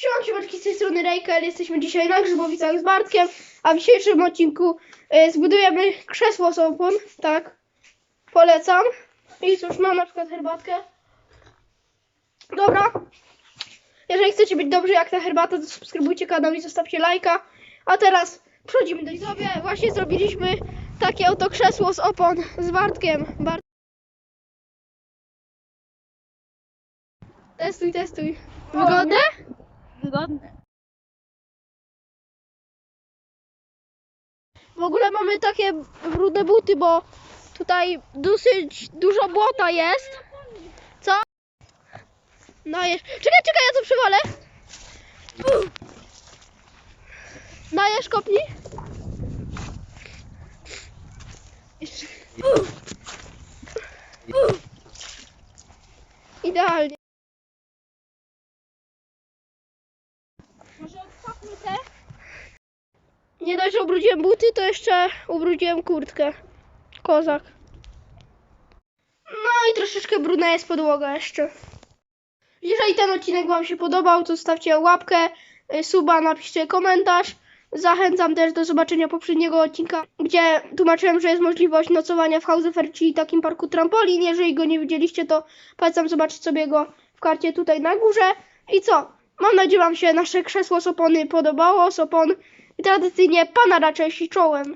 Siema, siemaczki, z tej strony Rejkel. Jesteśmy dzisiaj na Grzybowicach z Bartkiem, a w dzisiejszym odcinku e, zbudujemy krzesło z opon, tak. Polecam. I cóż, mam na przykład herbatkę. Dobra. Jeżeli chcecie być dobrzy jak ta herbata, to subskrybujcie kanał i zostawcie lajka. A teraz przechodzimy do sobie. Właśnie zrobiliśmy takie oto krzesło z opon z Bartkiem. Bart... Testuj, testuj. Wygodne? Wygodne. W ogóle mamy takie brudne buty, bo tutaj dosyć dużo błota jest. Co? No jest. Czekaj, czekaj, ja to przywalę. Dajesz kopnij. Jeszcze. Idealnie. Nie dość, że ubrudziłem buty, to jeszcze ubrudziłem kurtkę. Kozak. No i troszeczkę brudna jest podłoga jeszcze. Jeżeli ten odcinek Wam się podobał, to stawcie łapkę, y, suba, napiszcie komentarz. Zachęcam też do zobaczenia poprzedniego odcinka, gdzie tłumaczyłem, że jest możliwość nocowania w Hausefer, czyli takim parku trampolin. Jeżeli go nie widzieliście, to polecam zobaczyć sobie go w karcie tutaj na górze. I co? Mam nadzieję, Wam się nasze krzesło z opony podobało. Z opon tradycyjnie pana raczej czołem.